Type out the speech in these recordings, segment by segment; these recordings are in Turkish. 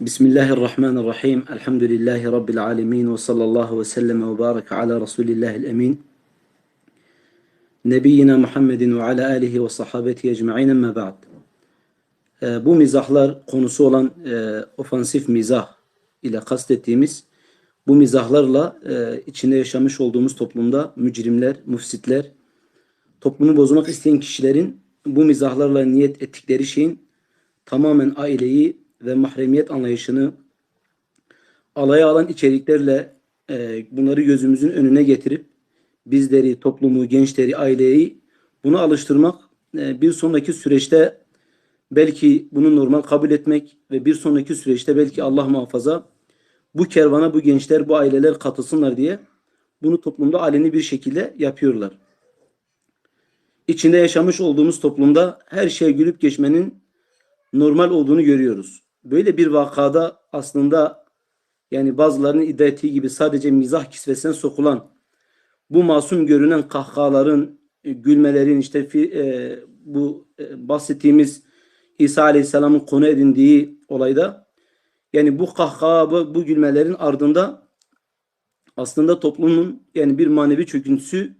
Bismillahirrahmanirrahim. Elhamdülillahi Rabbil alemin. Ve sallallahu ve sellem ve baraka ala Resulillahil emin. Nebiyyina Muhammedin ve ala alihi ve sahabeti ecma'in emme ba'd. Ee, bu mizahlar konusu olan e, ofansif mizah ile kastettiğimiz bu mizahlarla e, içinde yaşamış olduğumuz toplumda mücrimler, müfsitler, toplumu bozmak isteyen kişilerin bu mizahlarla niyet ettikleri şeyin tamamen aileyi ve mahremiyet anlayışını alaya alan içeriklerle e, bunları gözümüzün önüne getirip bizleri, toplumu, gençleri, aileyi buna alıştırmak e, bir sonraki süreçte belki bunu normal kabul etmek ve bir sonraki süreçte belki Allah muhafaza bu kervana bu gençler, bu aileler katılsınlar diye bunu toplumda aleni bir şekilde yapıyorlar. İçinde yaşamış olduğumuz toplumda her şeye gülüp geçmenin normal olduğunu görüyoruz. Böyle bir vakada aslında yani bazılarının iddia ettiği gibi sadece mizah kisvesine sokulan bu masum görünen kahkahaların, e, gülmelerin işte e, bu e, bahsettiğimiz İsa Aleyhisselam'ın konu edindiği olayda yani bu kahkaha, bu, bu gülmelerin ardında aslında toplumun yani bir manevi çöküntüsü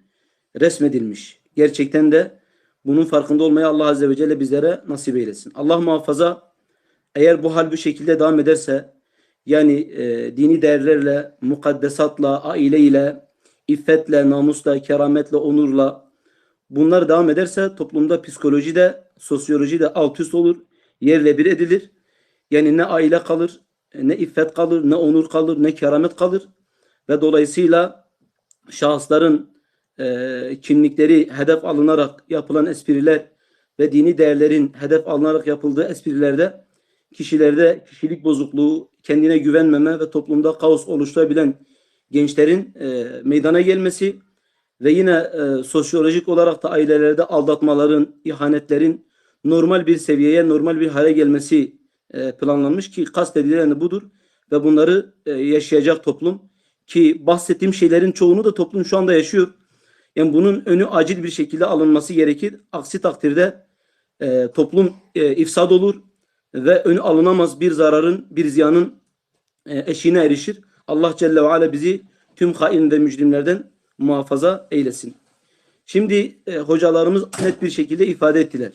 resmedilmiş. Gerçekten de bunun farkında olmayı Allah Azze ve Celle bizlere nasip eylesin. Allah muhafaza eğer bu hal bu şekilde devam ederse yani e, dini değerlerle, mukaddesatla, aileyle, iffetle, namusla, kerametle, onurla bunlar devam ederse toplumda psikoloji de, sosyoloji de alt üst olur, yerle bir edilir. Yani ne aile kalır, ne iffet kalır, ne onur kalır, ne keramet kalır ve dolayısıyla şahısların e, kimlikleri hedef alınarak yapılan espriler ve dini değerlerin hedef alınarak yapıldığı esprilerde kişilerde kişilik bozukluğu, kendine güvenmeme ve toplumda kaos oluşturabilen gençlerin e, meydana gelmesi ve yine e, sosyolojik olarak da ailelerde aldatmaların, ihanetlerin normal bir seviyeye, normal bir hale gelmesi e, planlanmış ki kastedilen budur ve bunları e, yaşayacak toplum ki bahsettiğim şeylerin çoğunu da toplum şu anda yaşıyor. Yani bunun önü acil bir şekilde alınması gerekir. Aksi takdirde e, toplum e, ifsad olur ve önü alınamaz bir zararın, bir ziyanın e, eşiğine erişir. Allah Celle ve Ala bizi tüm hain ve mücrimlerden muhafaza eylesin. Şimdi e, hocalarımız net bir şekilde ifade ettiler.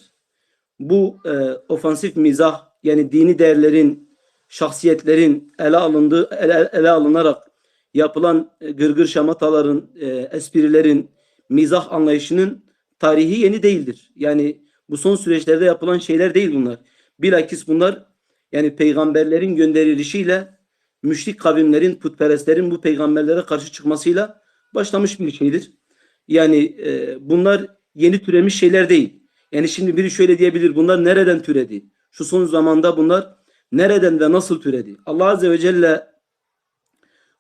Bu e, ofansif mizah yani dini değerlerin, şahsiyetlerin ele alındığı, ele, ele alınarak yapılan e, gırgır şamataların, e, esprilerin, mizah anlayışının tarihi yeni değildir. Yani bu son süreçlerde yapılan şeyler değil bunlar. Bilakis bunlar yani peygamberlerin gönderilişiyle müşrik kavimlerin, putperestlerin bu peygamberlere karşı çıkmasıyla başlamış bir şeydir. Yani e, bunlar yeni türemiş şeyler değil. Yani şimdi biri şöyle diyebilir bunlar nereden türedi? Şu son zamanda bunlar nereden ve nasıl türedi? Allah Azze ve Celle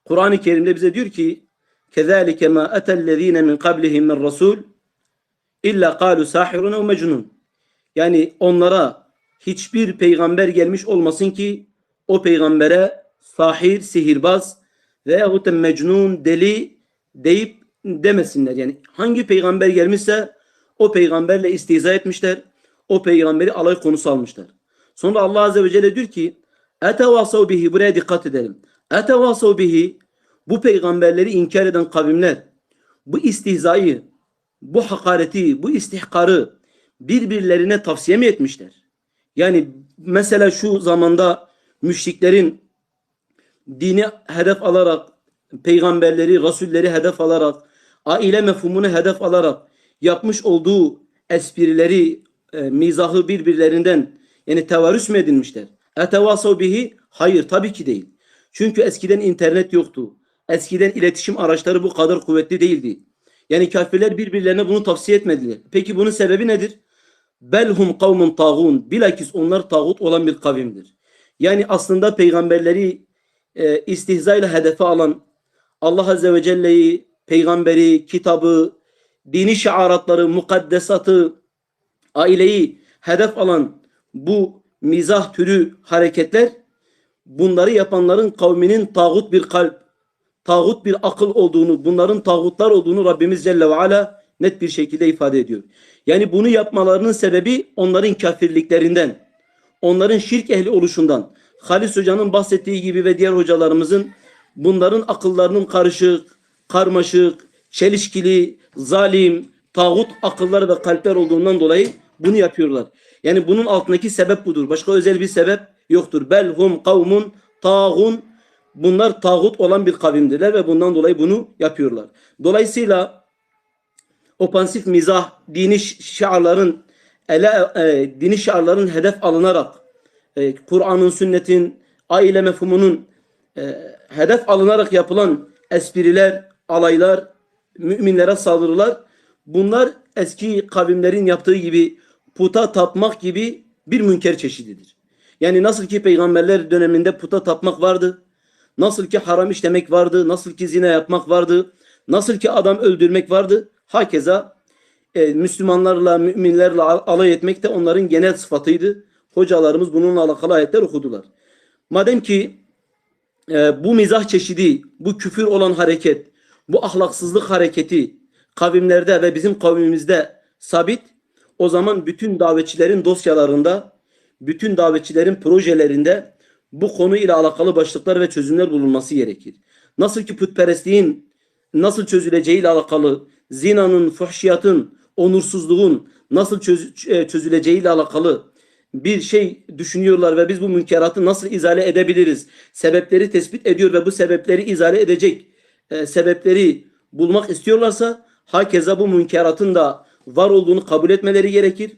Kur'an-ı Kerim'de bize diyor ki كَذَٰلِكَ مَا أَتَى الَّذ۪ينَ مِنْ قَبْلِهِمْ مِنْ رَسُولٍ اِلَّا قَالُوا سَاحِرٌ اَوْ مَجْنُونَ Yani onlara hiçbir peygamber gelmiş olmasın ki o peygambere sahir, sihirbaz veyahut da mecnun, deli deyip demesinler. Yani hangi peygamber gelmişse o peygamberle istiza etmişler. O peygamberi alay konusu almışlar. Sonra Allah Azze ve Celle diyor ki etevasav bihi buraya dikkat edelim. Etevasav bihi bu peygamberleri inkar eden kavimler bu istihzayı, bu hakareti, bu istihkarı birbirlerine tavsiye mi etmişler? Yani mesela şu zamanda müşriklerin dini hedef alarak, peygamberleri, rasulleri hedef alarak, aile mefhumunu hedef alarak yapmış olduğu esprileri, e, mizahı birbirlerinden yani tevarüs mü edinmişler? Etevasav bihi? Hayır tabii ki değil. Çünkü eskiden internet yoktu. Eskiden iletişim araçları bu kadar kuvvetli değildi. Yani kafirler birbirlerine bunu tavsiye etmediler. Peki bunun sebebi nedir? Belhum kavmun tağun. Bilakis onlar tağut olan bir kavimdir. Yani aslında peygamberleri e, istihzayla hedefe alan Allah Azze ve Celle'yi, peygamberi, kitabı, dini şiaratları, mukaddesatı, aileyi hedef alan bu mizah türü hareketler bunları yapanların kavminin tağut bir kalp, tağut bir akıl olduğunu, bunların tağutlar olduğunu Rabbimiz Celle ve Ala net bir şekilde ifade ediyor. Yani bunu yapmalarının sebebi onların kafirliklerinden, onların şirk ehli oluşundan. Halis Hoca'nın bahsettiği gibi ve diğer hocalarımızın bunların akıllarının karışık, karmaşık, çelişkili, zalim, tağut akıllar ve kalpler olduğundan dolayı bunu yapıyorlar. Yani bunun altındaki sebep budur. Başka özel bir sebep yoktur. Belhum kavmun tağun. Bunlar tağut olan bir kavimdirler ve bundan dolayı bunu yapıyorlar. Dolayısıyla ofansif mizah, dini şi- şiarların ele, e, dini şiarların hedef alınarak e, Kur'an'ın, sünnetin, aile mefhumunun e, hedef alınarak yapılan espriler, alaylar, müminlere saldırılar bunlar eski kavimlerin yaptığı gibi puta tapmak gibi bir münker çeşididir. Yani nasıl ki peygamberler döneminde puta tapmak vardı, nasıl ki haram işlemek vardı, nasıl ki zina yapmak vardı, nasıl ki adam öldürmek vardı, hakeza e, Müslümanlarla, müminlerle al- alay etmek de onların genel sıfatıydı. Hocalarımız bununla alakalı ayetler okudular. Madem ki e, bu mizah çeşidi, bu küfür olan hareket, bu ahlaksızlık hareketi kavimlerde ve bizim kavmimizde sabit, o zaman bütün davetçilerin dosyalarında, bütün davetçilerin projelerinde bu konuyla alakalı başlıklar ve çözümler bulunması gerekir. Nasıl ki putperestliğin nasıl çözüleceğiyle alakalı, zinanın, fuhşiyatın, onursuzluğun nasıl çöz, e, çözüleceğiyle alakalı bir şey düşünüyorlar ve biz bu münkeratı nasıl izale edebiliriz? Sebepleri tespit ediyor ve bu sebepleri izale edecek e, sebepleri bulmak istiyorlarsa hakeza bu münkeratın da var olduğunu kabul etmeleri gerekir.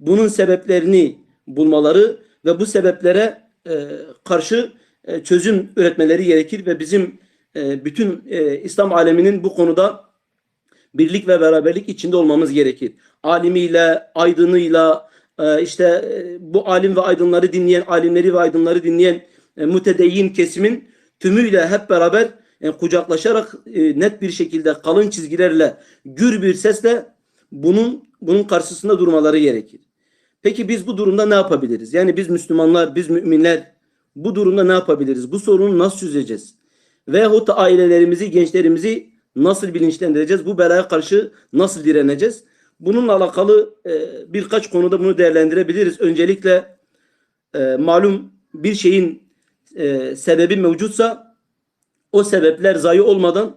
Bunun sebeplerini bulmaları ve bu sebeplere e, karşı e, çözüm üretmeleri gerekir ve bizim e, bütün e, İslam aleminin bu konuda birlik ve beraberlik içinde olmamız gerekir. Alimiyle, aydınıyla, e, işte e, bu alim ve aydınları dinleyen, alimleri ve aydınları dinleyen e, mütedeyyin kesimin tümüyle hep beraber kucaklaşarak net bir şekilde kalın çizgilerle, gür bir sesle bunun bunun karşısında durmaları gerekir. Peki biz bu durumda ne yapabiliriz? Yani biz Müslümanlar, biz müminler bu durumda ne yapabiliriz? Bu sorunu nasıl çözeceğiz? Veyahut da ailelerimizi, gençlerimizi nasıl bilinçlendireceğiz? Bu belaya karşı nasıl direneceğiz? Bununla alakalı e, birkaç konuda bunu değerlendirebiliriz. Öncelikle e, malum bir şeyin e, sebebi mevcutsa o sebepler zayi olmadan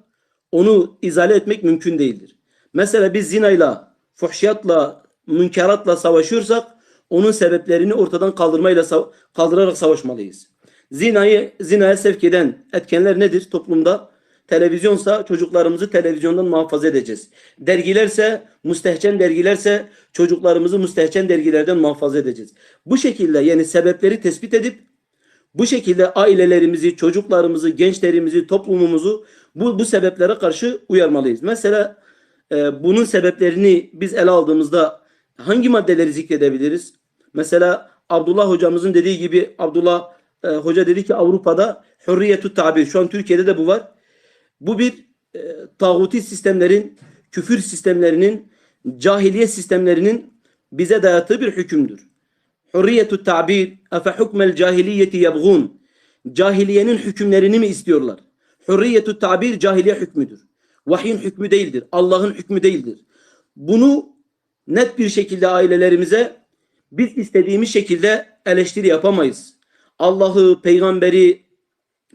onu izale etmek mümkün değildir. Mesela biz zinayla, fuhşiyatla, münkeratla savaşıyorsak onun sebeplerini ortadan kaldırmayla kaldırarak savaşmalıyız. Zinayı zinaya sevk eden etkenler nedir toplumda? Televizyonsa çocuklarımızı televizyondan muhafaza edeceğiz. Dergilerse, müstehcen dergilerse çocuklarımızı müstehcen dergilerden muhafaza edeceğiz. Bu şekilde yani sebepleri tespit edip bu şekilde ailelerimizi, çocuklarımızı, gençlerimizi, toplumumuzu bu, bu sebeplere karşı uyarmalıyız. Mesela e, bunun sebeplerini biz ele aldığımızda hangi maddeleri zikredebiliriz? Mesela Abdullah hocamızın dediği gibi Abdullah e, hoca dedi ki Avrupa'da hürriyetü tabir. Şu an Türkiye'de de bu var. Bu bir e, tağuti sistemlerin, küfür sistemlerinin, cahiliye sistemlerinin bize dayattığı bir hükümdür. Hürriyetü tabir efe hukmel cahiliyeti yebğun. Cahiliyenin hükümlerini mi istiyorlar? Hürriyetü tabir cahiliye hükmüdür. Vahyin hükmü değildir. Allah'ın hükmü değildir. Bunu net bir şekilde ailelerimize biz istediğimiz şekilde eleştiri yapamayız. Allah'ı, peygamberi,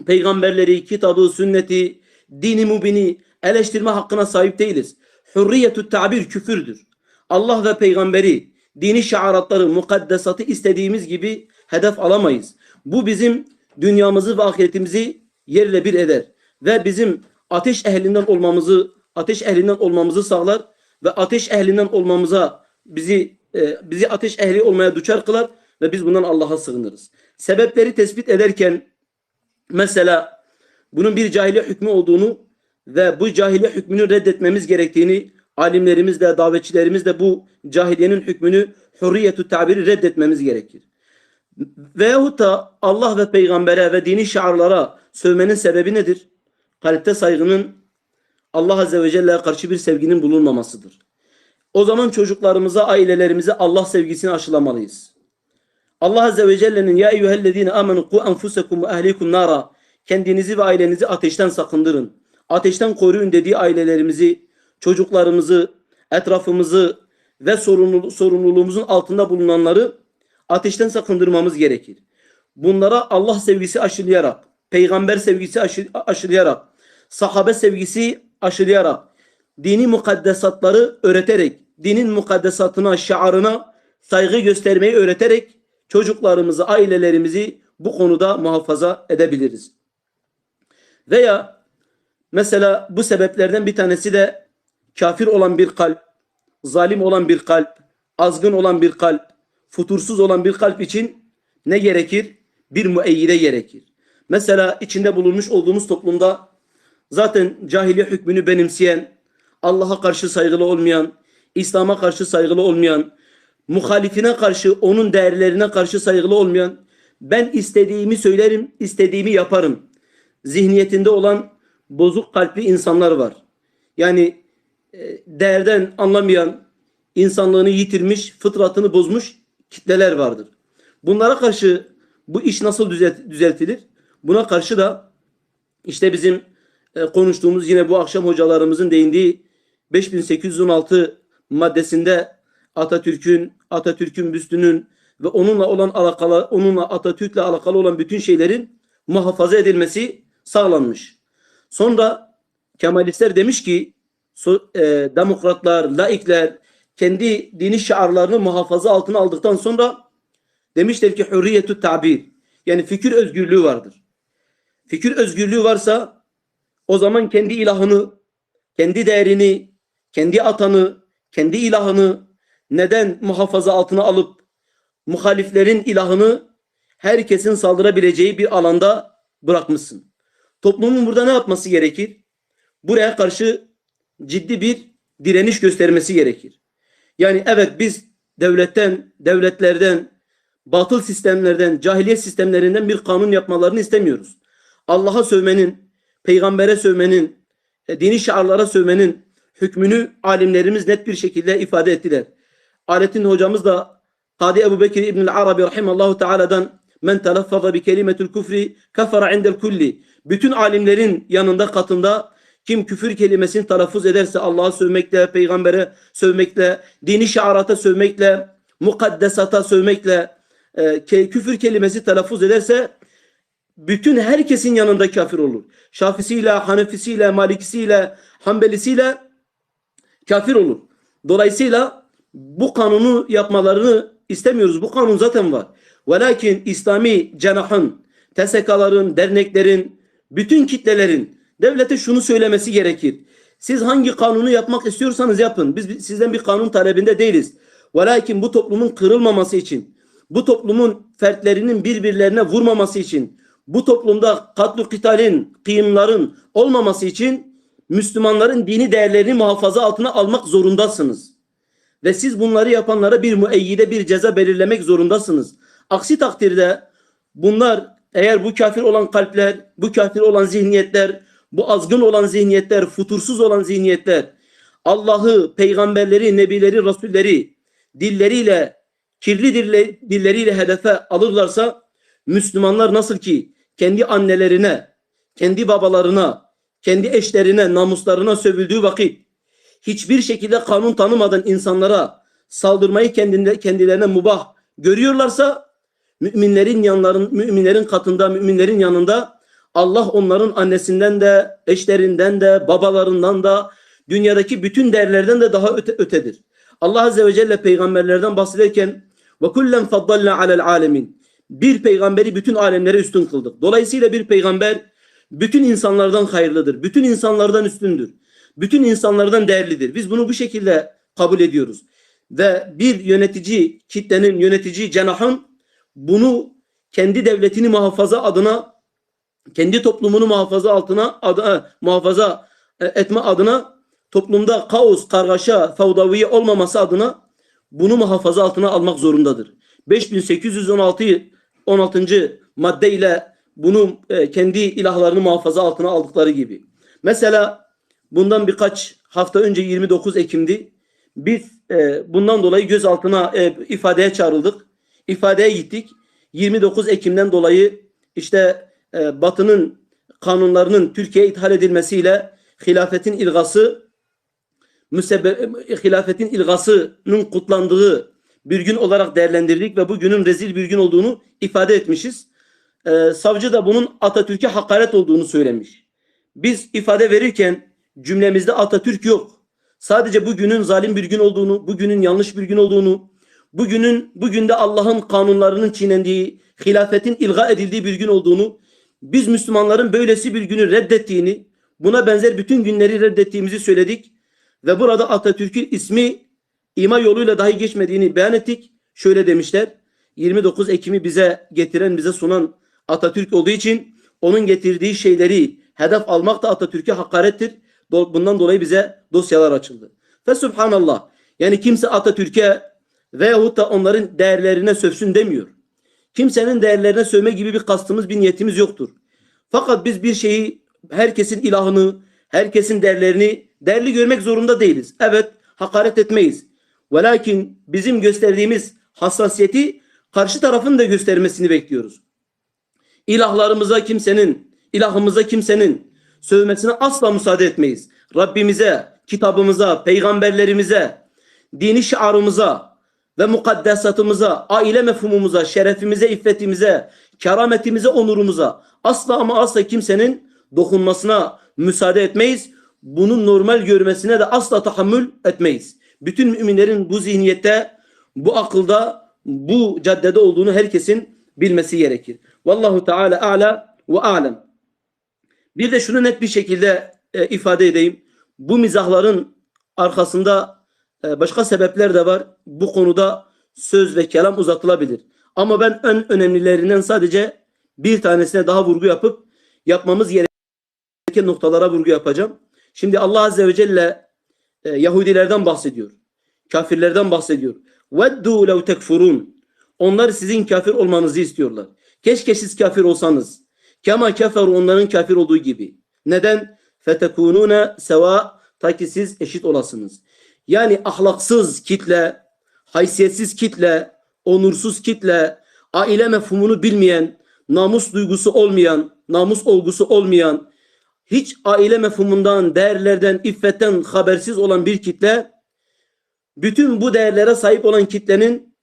peygamberleri, kitabı, sünneti, dini mubini eleştirme hakkına sahip değiliz. Hürriyetü tabir küfürdür. Allah ve peygamberi, dini şiaratları, mukaddesatı istediğimiz gibi hedef alamayız. Bu bizim dünyamızı ve ahiretimizi yerle bir eder. Ve bizim ateş ehlinden olmamızı, ateş ehlinden olmamızı sağlar ve ateş ehlinden olmamıza bizi e, bizi ateş ehli olmaya düçar kılar ve biz bundan Allah'a sığınırız. Sebepleri tespit ederken mesela bunun bir cahiliye hükmü olduğunu ve bu cahiliye hükmünü reddetmemiz gerektiğini alimlerimiz de davetçilerimiz de bu cahiliyenin hükmünü hürriyetü tabiri reddetmemiz gerekir. Veyahut da Allah ve peygambere ve dini şiarlara sövmenin sebebi nedir? Kalpte saygının Allah Azze ve Celle'ye karşı bir sevginin bulunmamasıdır. O zaman çocuklarımıza, ailelerimize Allah sevgisini aşılamalıyız. Allah Azze ve Celle'nin ya eyyühellezine amenu ku enfusekum ve ehlikum nara kendinizi ve ailenizi ateşten sakındırın. Ateşten koruyun dediği ailelerimizi, çocuklarımızı, etrafımızı ve sorumluluğumuzun altında bulunanları ateşten sakındırmamız gerekir. bunlara Allah sevgisi aşılayarak, peygamber sevgisi aşı- aşılayarak, sahabe sevgisi aşılayarak, dini mukaddesatları öğreterek, dinin mukaddesatına, şiarına saygı göstermeyi öğreterek çocuklarımızı, ailelerimizi bu konuda muhafaza edebiliriz. Veya mesela bu sebeplerden bir tanesi de kafir olan bir kalp, zalim olan bir kalp, azgın olan bir kalp, futursuz olan bir kalp için ne gerekir? Bir müeyyide gerekir. Mesela içinde bulunmuş olduğumuz toplumda zaten cahiliye hükmünü benimseyen, Allah'a karşı saygılı olmayan, İslam'a karşı saygılı olmayan, muhalifine karşı, onun değerlerine karşı saygılı olmayan, ben istediğimi söylerim, istediğimi yaparım. Zihniyetinde olan bozuk kalpli insanlar var. Yani e, değerden anlamayan, insanlığını yitirmiş, fıtratını bozmuş kitleler vardır. Bunlara karşı bu iş nasıl düzelt- düzeltilir? Buna karşı da işte bizim e, konuştuğumuz yine bu akşam hocalarımızın değindiği 5816 maddesinde Atatürk'ün Atatürk'ün büstünün ve onunla olan alakalı onunla Atatürk'le alakalı olan bütün şeylerin muhafaza edilmesi sağlanmış. Sonra Kemalistler demiş ki e, demokratlar, laikler kendi dini şiarlarını muhafaza altına aldıktan sonra demişler ki hürriyetü tabir yani fikir özgürlüğü vardır. Fikir özgürlüğü varsa o zaman kendi ilahını, kendi değerini, kendi atanı, kendi ilahını neden muhafaza altına alıp muhaliflerin ilahını herkesin saldırabileceği bir alanda bırakmışsın. Toplumun burada ne yapması gerekir? Buraya karşı ciddi bir direniş göstermesi gerekir. Yani evet biz devletten, devletlerden, batıl sistemlerden, cahiliye sistemlerinden bir kanun yapmalarını istemiyoruz. Allah'a sövmenin, peygambere sövmenin, e, dini şiarlara sövmenin hükmünü alimlerimiz net bir şekilde ifade ettiler. Aletin hocamız da Kadi Ebu Bekir İbn-i Arabi rahimallahu teala'dan men telaffaza bi kelimetul küfri kafara indel kulli. Bütün alimlerin yanında katında kim küfür kelimesini telaffuz ederse Allah'a sövmekle, peygambere sövmekle, dini şiarata sövmekle, mukaddesata sövmekle, e, küfür kelimesi telaffuz ederse bütün herkesin yanında kafir olur. Şafisiyle, Hanefisiyle, Malikisiyle, Hanbelisiyle kafir olur. Dolayısıyla bu kanunu yapmalarını istemiyoruz. Bu kanun zaten var. Velakin İslami cenahın, TSK'ların, derneklerin, bütün kitlelerin devlete şunu söylemesi gerekir. Siz hangi kanunu yapmak istiyorsanız yapın. Biz sizden bir kanun talebinde değiliz. Velakin bu toplumun kırılmaması için, bu toplumun fertlerinin birbirlerine vurmaması için, bu toplumda katlu kitalin, kıyımların olmaması için Müslümanların dini değerlerini muhafaza altına almak zorundasınız. Ve siz bunları yapanlara bir müeyyide bir ceza belirlemek zorundasınız. Aksi takdirde bunlar eğer bu kafir olan kalpler, bu kafir olan zihniyetler, bu azgın olan zihniyetler, futursuz olan zihniyetler, Allah'ı, peygamberleri, nebileri, rasulleri dilleriyle, kirli dille, dilleriyle hedefe alırlarsa Müslümanlar nasıl ki kendi annelerine, kendi babalarına, kendi eşlerine, namuslarına sövüldüğü vakit hiçbir şekilde kanun tanımadan insanlara saldırmayı kendinde, kendilerine mubah görüyorlarsa müminlerin yanların müminlerin katında müminlerin yanında Allah onların annesinden de eşlerinden de babalarından da dünyadaki bütün değerlerden de daha öte, ötedir. Allah Azze ve Celle peygamberlerden bahsederken ve kullen faddalna alel alemin bir peygamberi bütün alemlere üstün kıldık. Dolayısıyla bir peygamber bütün insanlardan hayırlıdır. Bütün insanlardan üstündür. Bütün insanlardan değerlidir. Biz bunu bu şekilde kabul ediyoruz. Ve bir yönetici kitlenin, yönetici cenahın bunu kendi devletini muhafaza adına, kendi toplumunu muhafaza altına, adına, muhafaza e, etme adına toplumda kaos, kargaşa, fevdaviye olmaması adına bunu muhafaza altına almak zorundadır. 5816 16. madde ile bunu e, kendi ilahlarını muhafaza altına aldıkları gibi. Mesela bundan birkaç hafta önce 29 Ekim'di. Biz e, bundan dolayı gözaltına e, ifadeye çağrıldık. İfadeye gittik. 29 Ekim'den dolayı işte e, Batı'nın kanunlarının Türkiye'ye ithal edilmesiyle hilafetin ilgası müsebbe, hilafetin ilgasının kutlandığı bir gün olarak değerlendirdik ve bu günün rezil bir gün olduğunu ifade etmişiz. e, savcı da bunun Atatürk'e hakaret olduğunu söylemiş. Biz ifade verirken cümlemizde Atatürk yok. Sadece bugünün zalim bir gün olduğunu, bugünün yanlış bir gün olduğunu, bugünün bugün de Allah'ın kanunlarının çiğnendiği, hilafetin ilga edildiği bir gün olduğunu, biz Müslümanların böylesi bir günü reddettiğini, buna benzer bütün günleri reddettiğimizi söyledik ve burada Atatürk'ün ismi ima yoluyla dahi geçmediğini beyan ettik. Şöyle demişler. 29 Ekim'i bize getiren, bize sunan Atatürk olduğu için onun getirdiği şeyleri hedef almak da Atatürk'e hakarettir. Bundan dolayı bize dosyalar açıldı. Ve subhanallah. Yani kimse Atatürk'e veyahut da onların değerlerine sövsün demiyor. Kimsenin değerlerine sövme gibi bir kastımız, bir niyetimiz yoktur. Fakat biz bir şeyi, herkesin ilahını, herkesin değerlerini değerli görmek zorunda değiliz. Evet, hakaret etmeyiz. Velakin bizim gösterdiğimiz hassasiyeti karşı tarafın da göstermesini bekliyoruz. İlahlarımıza kimsenin, ilahımıza kimsenin sövmesine asla müsaade etmeyiz. Rabbimize, kitabımıza, peygamberlerimize, dini şiarımıza ve mukaddesatımıza, aile mefhumumuza, şerefimize, iffetimize, kerametimize, onurumuza asla ama asla kimsenin dokunmasına müsaade etmeyiz. Bunun normal görmesine de asla tahammül etmeyiz. Bütün müminlerin bu zihniyette, bu akılda, bu caddede olduğunu herkesin bilmesi gerekir. Vallahu Teala a'la ve a'lem. Bir de şunu net bir şekilde e, ifade edeyim. Bu mizahların arkasında başka sebepler de var. Bu konuda söz ve kelam uzatılabilir. Ama ben en önemlilerinden sadece bir tanesine daha vurgu yapıp yapmamız gereken noktalara vurgu yapacağım. Şimdi Allah Azze ve Celle e, Yahudilerden bahsediyor. Kafirlerden bahsediyor. وَدُّوا لَوْ تَكْفُرُونَ Onlar sizin kafir olmanızı istiyorlar. Keşke siz kafir olsanız. Kema keferu onların kafir olduğu gibi. Neden? Fetekununa seva ta ki siz eşit olasınız. Yani ahlaksız kitle, haysiyetsiz kitle, onursuz kitle, aile mefhumunu bilmeyen, namus duygusu olmayan, namus olgusu olmayan, hiç aile mefhumundan, değerlerden, iffetten habersiz olan bir kitle, bütün bu değerlere sahip olan kitlenin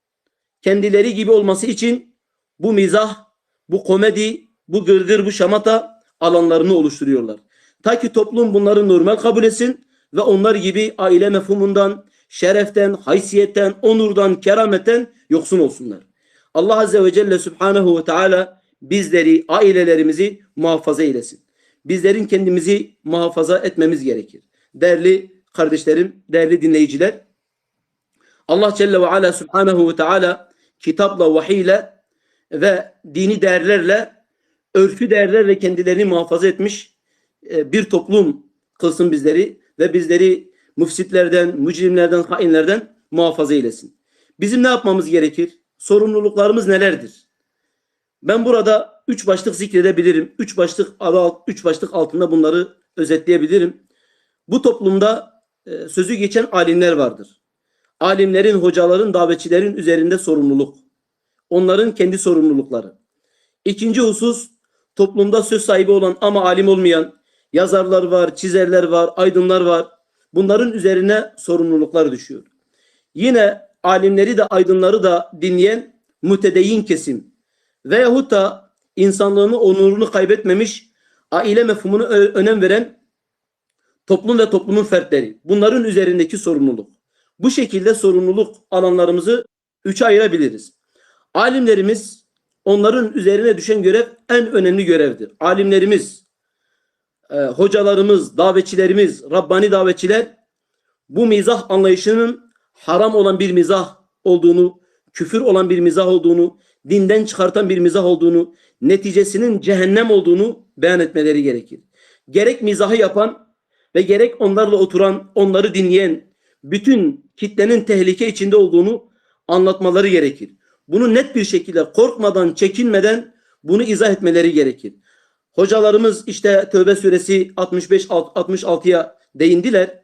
kendileri gibi olması için bu mizah, bu komedi, bu gırgır, bu şamata alanlarını oluşturuyorlar. Ta ki toplum bunları normal kabul etsin ve onlar gibi aile mefhumundan, şereften, haysiyetten, onurdan, kerametten yoksun olsunlar. Allah Azze ve Celle Subhanahu ve Teala bizleri, ailelerimizi muhafaza eylesin. Bizlerin kendimizi muhafaza etmemiz gerekir. Değerli kardeşlerim, değerli dinleyiciler, Allah Celle ve Ala Subhanahu ve Teala kitapla, vahiyle ve dini değerlerle, örfü değerlerle kendilerini muhafaza etmiş e, bir toplum kılsın bizleri ve bizleri müfsitlerden, mücrimlerden, hainlerden muhafaza eylesin. Bizim ne yapmamız gerekir? Sorumluluklarımız nelerdir? Ben burada üç başlık zikredebilirim. Üç başlık adı üç başlık altında bunları özetleyebilirim. Bu toplumda e, sözü geçen alimler vardır. Alimlerin, hocaların, davetçilerin üzerinde sorumluluk. Onların kendi sorumlulukları. İkinci husus toplumda söz sahibi olan ama alim olmayan yazarlar var, çizerler var, aydınlar var. Bunların üzerine sorumluluklar düşüyor. Yine alimleri de aydınları da dinleyen mütedeyyin kesim veyahut da insanlığını, onurunu kaybetmemiş, aile mefhumunu önem veren toplum ve toplumun fertleri. Bunların üzerindeki sorumluluk. Bu şekilde sorumluluk alanlarımızı üçe ayırabiliriz. Alimlerimiz onların üzerine düşen görev en önemli görevdir. Alimlerimiz, e, hocalarımız, davetçilerimiz, Rabbani davetçiler bu mizah anlayışının haram olan bir mizah olduğunu, küfür olan bir mizah olduğunu, dinden çıkartan bir mizah olduğunu, neticesinin cehennem olduğunu beyan etmeleri gerekir. Gerek mizahı yapan ve gerek onlarla oturan, onları dinleyen bütün kitlenin tehlike içinde olduğunu anlatmaları gerekir. Bunu net bir şekilde korkmadan, çekinmeden bunu izah etmeleri gerekir. Hocalarımız işte Tövbe suresi 65 66'ya değindiler.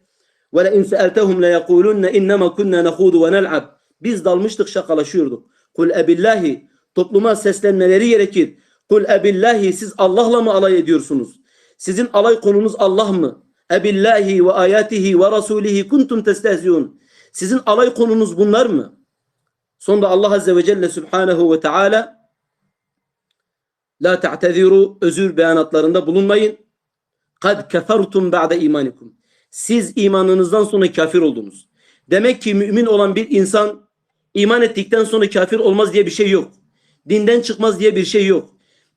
Ve le in se'eltehum le yekulunne innema kunna nahudu ve nel'ab. Biz dalmıştık, şakalaşıyorduk. Kul ebillahi topluma seslenmeleri gerekir. Kul ebillahi siz Allah'la mı alay ediyorsunuz? Sizin alay konunuz Allah mı? Ebillahi ve ayatihi ve rasulihi kuntum testehziun. Sizin alay konunuz bunlar mı? Sonra Allah Azze ve Celle Subhanahu ve Teala La ta'teziru özür beyanatlarında bulunmayın. Kad kefertum ba'de imanikum. Siz imanınızdan sonra kafir oldunuz. Demek ki mümin olan bir insan iman ettikten sonra kafir olmaz diye bir şey yok. Dinden çıkmaz diye bir şey yok.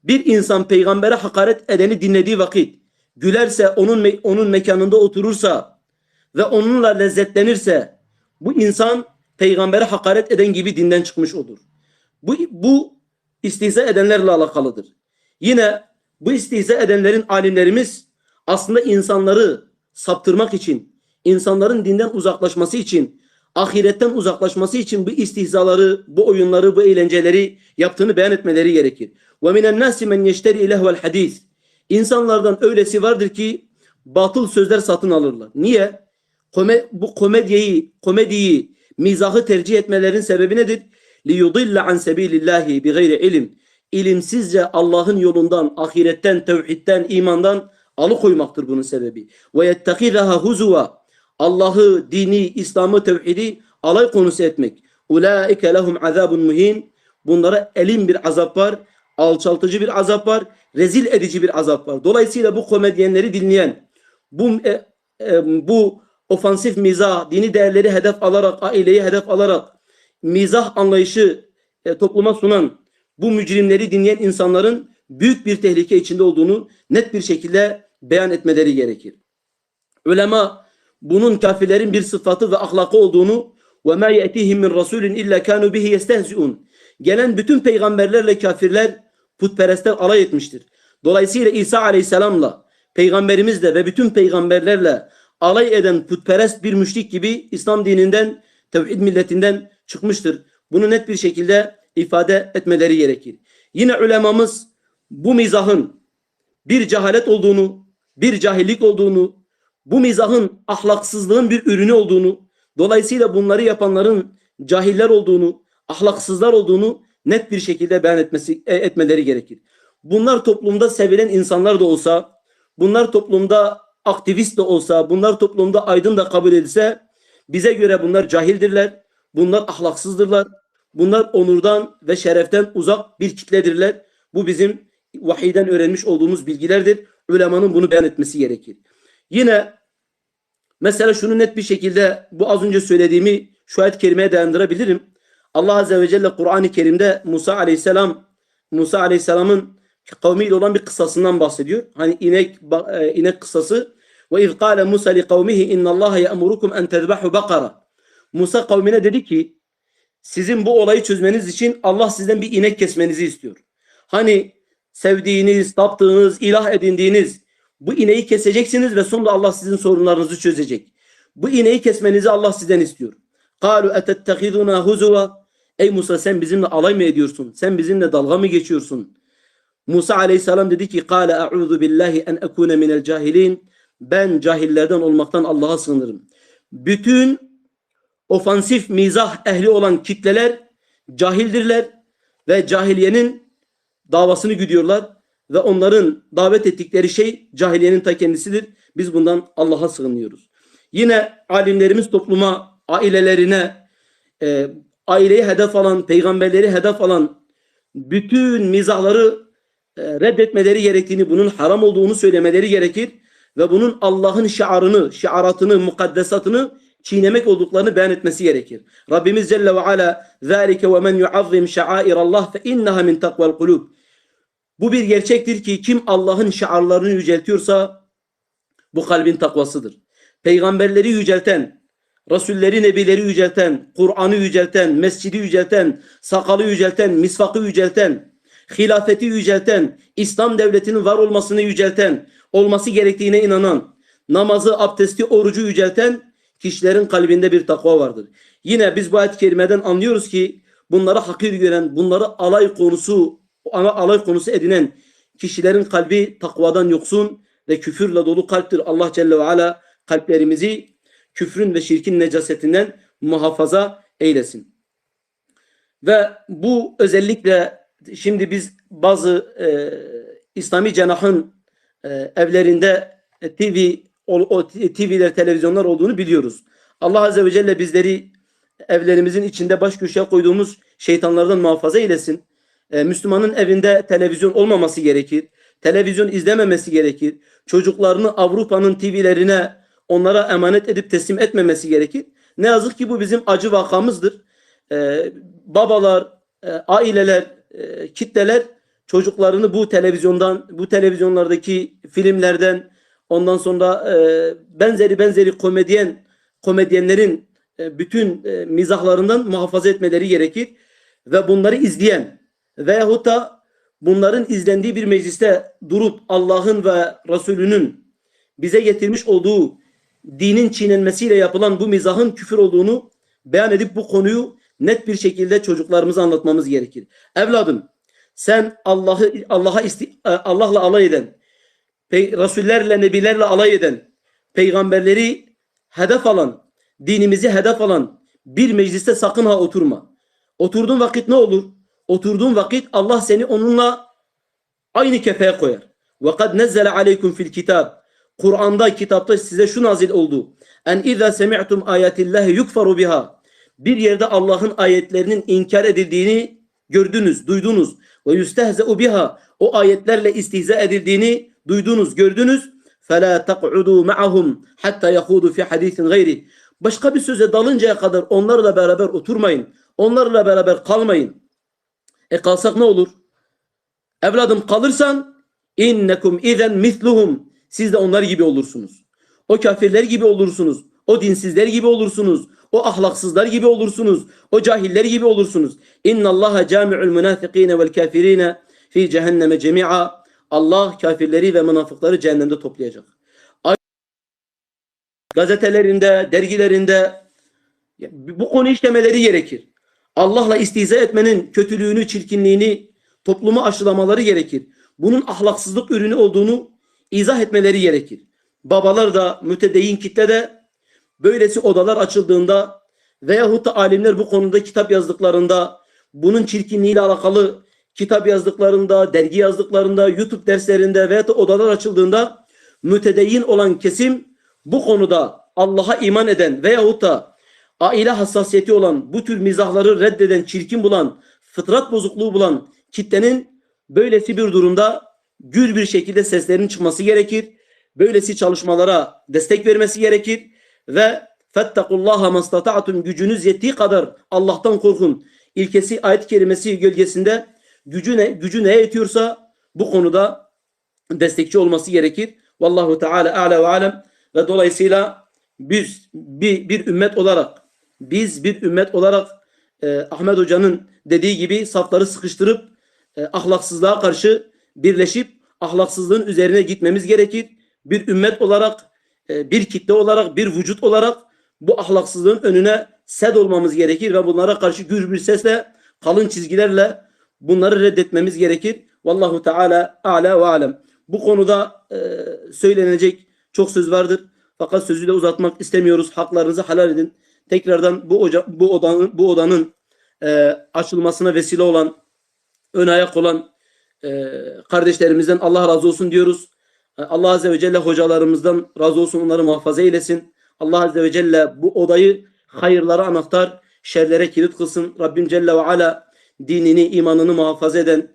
Bir insan peygambere hakaret edeni dinlediği vakit gülerse onun me- onun mekanında oturursa ve onunla lezzetlenirse bu insan peygambere hakaret eden gibi dinden çıkmış olur. Bu, bu istihza edenlerle alakalıdır. Yine bu istihza edenlerin alimlerimiz aslında insanları saptırmak için, insanların dinden uzaklaşması için, ahiretten uzaklaşması için bu istihzaları, bu oyunları, bu eğlenceleri yaptığını beyan etmeleri gerekir. Ve minen nasi men yeşteri hadis. İnsanlardan öylesi vardır ki batıl sözler satın alırlar. Niye? Kome, bu komediyi, komediyi, mizahı tercih etmelerin sebebi nedir? li yudilla an sabilillahi bi gayri ilim. İlimsizce Allah'ın yolundan, ahiretten, tevhidden, imandan alıkoymaktır bunun sebebi. Ve yettekizaha huzuva. Allah'ı, dini, İslam'ı, tevhidi alay konusu etmek. Ulaike lehum azabun muhin. Bunlara elin bir azap var, alçaltıcı bir azap var, rezil edici bir azap var. Dolayısıyla bu komedyenleri dinleyen, bu e, e, bu ofansif mizah, dini değerleri hedef alarak, aileyi hedef alarak, mizah anlayışı e, topluma sunan bu mücrimleri dinleyen insanların büyük bir tehlike içinde olduğunu net bir şekilde beyan etmeleri gerekir. Ulema bunun kafirlerin bir sıfatı ve ahlakı olduğunu ve ma yetihim min rasulin illa kanu bihi yestehziun. Gelen bütün peygamberlerle kafirler putperestler alay etmiştir. Dolayısıyla İsa Aleyhisselam'la peygamberimizle ve bütün peygamberlerle alay eden putperest bir müşrik gibi İslam dininden, tevhid milletinden çıkmıştır. Bunu net bir şekilde ifade etmeleri gerekir. Yine ulemamız bu mizahın bir cehalet olduğunu, bir cahillik olduğunu, bu mizahın ahlaksızlığın bir ürünü olduğunu, dolayısıyla bunları yapanların cahiller olduğunu, ahlaksızlar olduğunu net bir şekilde beyan etmesi e, etmeleri gerekir. Bunlar toplumda sevilen insanlar da olsa, bunlar toplumda aktivist de olsa, bunlar toplumda aydın da kabul edilse bize göre bunlar cahildirler, bunlar ahlaksızdırlar, bunlar onurdan ve şereften uzak bir kitledirler. Bu bizim vahiyden öğrenmiş olduğumuz bilgilerdir. Ulemanın bunu beyan etmesi gerekir. Yine mesela şunu net bir şekilde bu az önce söylediğimi şu ayet kerimeye dayandırabilirim. Allah Azze ve Celle Kur'an-ı Kerim'de Musa Aleyhisselam Musa Aleyhisselam'ın kavmiyle olan bir kıssasından bahsediyor. Hani inek e, inek kıssası. Ve iz kâle Musa li kavmihi innallaha ya'murukum en tezbahu bakara. Musa kavmine dedi ki sizin bu olayı çözmeniz için Allah sizden bir inek kesmenizi istiyor. Hani sevdiğiniz, taptığınız, ilah edindiğiniz bu ineği keseceksiniz ve sonra Allah sizin sorunlarınızı çözecek. Bu ineği kesmenizi Allah sizden istiyor. قَالُوا اَتَتَّخِذُنَا هُزُوَا Ey Musa sen bizimle alay mı ediyorsun? Sen bizimle dalga mı geçiyorsun? Musa aleyhisselam dedi ki قَالَ اَعُوذُ بِاللّٰهِ en ekune minel cahilin Ben cahillerden olmaktan Allah'a sığınırım. Bütün ofansif mizah ehli olan kitleler cahildirler ve cahiliyenin davasını güdüyorlar ve onların davet ettikleri şey cahiliyenin ta kendisidir. Biz bundan Allah'a sığınıyoruz. Yine alimlerimiz topluma, ailelerine, e, aileyi hedef alan, peygamberleri hedef alan bütün mizahları e, reddetmeleri gerektiğini, bunun haram olduğunu söylemeleri gerekir ve bunun Allah'ın şiarını, şiaratını, mukaddesatını çiğnemek olduklarını beyan etmesi gerekir. Rabbimiz Celle ve Ala ذَٰلِكَ وَمَنْ يُعَظِّمْ شَعَائِرَ اللّٰهِ فَاِنَّهَا مِنْ تَقْوَى الْقُلُوبِ Bu bir gerçektir ki kim Allah'ın şiarlarını yüceltiyorsa bu kalbin takvasıdır. Peygamberleri yücelten, Resulleri, Nebileri yücelten, Kur'an'ı yücelten, mescidi yücelten, sakalı yücelten, misvakı yücelten, hilafeti yücelten, İslam devletinin var olmasını yücelten, olması gerektiğine inanan, namazı, abdesti, orucu yücelten kişilerin kalbinde bir takva vardır. Yine biz bu ayet-i kerimeden anlıyoruz ki bunları hakir gören, bunları alay konusu, alay konusu edinen kişilerin kalbi takvadan yoksun ve küfürle dolu kalptir. Allah Celle ve Ala kalplerimizi küfrün ve şirkin necasetinden muhafaza eylesin. Ve bu özellikle şimdi biz bazı e, İslami cenahın e, evlerinde e, TV o, o TV'ler, televizyonlar olduğunu biliyoruz. Allah Azze ve Celle bizleri evlerimizin içinde baş köşeye koyduğumuz şeytanlardan muhafaza eylesin. E, Müslümanın evinde televizyon olmaması gerekir. Televizyon izlememesi gerekir. Çocuklarını Avrupa'nın TV'lerine onlara emanet edip teslim etmemesi gerekir. Ne yazık ki bu bizim acı vakamızdır. E, babalar, e, aileler, e, kitleler çocuklarını bu televizyondan, bu televizyonlardaki filmlerden, ondan sonra e, benzeri benzeri komedyen komedyenlerin e, bütün e, mizahlarından muhafaza etmeleri gerekir ve bunları izleyen veyahut da bunların izlendiği bir mecliste durup Allah'ın ve Resulünün bize getirmiş olduğu dinin çiğnenmesiyle yapılan bu mizahın küfür olduğunu beyan edip bu konuyu net bir şekilde çocuklarımıza anlatmamız gerekir. Evladım sen Allah'ı Allah'a e, Allah'la alay eden, rasullerle, nebilerle alay eden, peygamberleri hedef alan, dinimizi hedef alan bir mecliste sakın ha oturma. Oturduğun vakit ne olur? Oturduğun vakit Allah seni onunla aynı kefeye koyar. Kad nezzele aleykum fil kitab. Kur'an'da, kitapta size şu nazil oldu. En izâ semi'tum ayatillahi yukfaru biha. Bir yerde Allah'ın ayetlerinin inkar edildiğini gördünüz, duydunuz. Ve yüstehze'u biha. O ayetlerle istihza edildiğini duydunuz, gördünüz. فَلَا تَقْعُدُوا مَعَهُمْ حَتَّى يَخُودُوا فِي حَدِيثٍ غَيْرِ Başka bir söze dalıncaya kadar onlarla beraber oturmayın. Onlarla beraber kalmayın. E kalsak ne olur? Evladım kalırsan innekum izen misluhum. Siz de onlar gibi olursunuz. O kafirler gibi olursunuz. O dinsizler gibi olursunuz. O ahlaksızlar gibi olursunuz. O cahiller gibi olursunuz. İnna Allaha cami'ul munafikine vel kafirine fi cehenneme cemi'a. Allah kafirleri ve münafıkları cehennemde toplayacak. Ay- Gazetelerinde, dergilerinde bu konu işlemeleri gerekir. Allah'la istihza etmenin kötülüğünü, çirkinliğini topluma aşılamaları gerekir. Bunun ahlaksızlık ürünü olduğunu izah etmeleri gerekir. Babalar da, mütedeyyin kitle de böylesi odalar açıldığında veyahut da alimler bu konuda kitap yazdıklarında, bunun çirkinliğiyle alakalı kitap yazdıklarında, dergi yazdıklarında, YouTube derslerinde da odalar açıldığında mütedeyyin olan kesim bu konuda Allah'a iman eden veyahut da aile hassasiyeti olan, bu tür mizahları reddeden, çirkin bulan, fıtrat bozukluğu bulan kitlenin böylesi bir durumda gür bir şekilde seslerinin çıkması gerekir. Böylesi çalışmalara destek vermesi gerekir ve fettakullaha mastata'tum gücünüz yettiği kadar Allah'tan korkun. İlkesi ayet kelimesi gölgesinde gücü ne gücü neye yetiyorsa bu konuda destekçi olması gerekir. Vallahu Teala a'la ve alem ve dolayısıyla biz bir, bir ümmet olarak biz bir ümmet olarak e, Ahmet Hoca'nın dediği gibi safları sıkıştırıp e, ahlaksızlığa karşı birleşip ahlaksızlığın üzerine gitmemiz gerekir. Bir ümmet olarak, e, bir kitle olarak, bir vücut olarak bu ahlaksızlığın önüne sed olmamız gerekir ve bunlara karşı gür bir sesle, kalın çizgilerle bunları reddetmemiz gerekir. Vallahu Teala a'la ve alem. Bu konuda e, söylenecek çok söz vardır. Fakat sözü de uzatmak istemiyoruz. Haklarınızı halal edin. Tekrardan bu oca, bu odanın bu odanın e, açılmasına vesile olan ön ayak olan e, kardeşlerimizden Allah razı olsun diyoruz. E, Allah Azze ve Celle hocalarımızdan razı olsun onları muhafaza eylesin. Allah Azze ve Celle bu odayı hayırlara anahtar, şerlere kilit kılsın. Rabbim Celle ve Ala dinini, imanını muhafaza eden,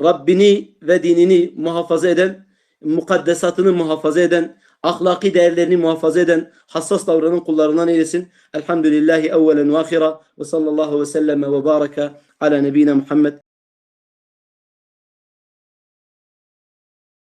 Rabbini ve dinini muhafaza eden, mukaddesatını muhafaza eden, ahlaki değerlerini muhafaza eden, hassas davranan kullarından eylesin. Elhamdülillahi evvelen ve ahira ve sallallahu ve selleme ve baraka ala nebine Muhammed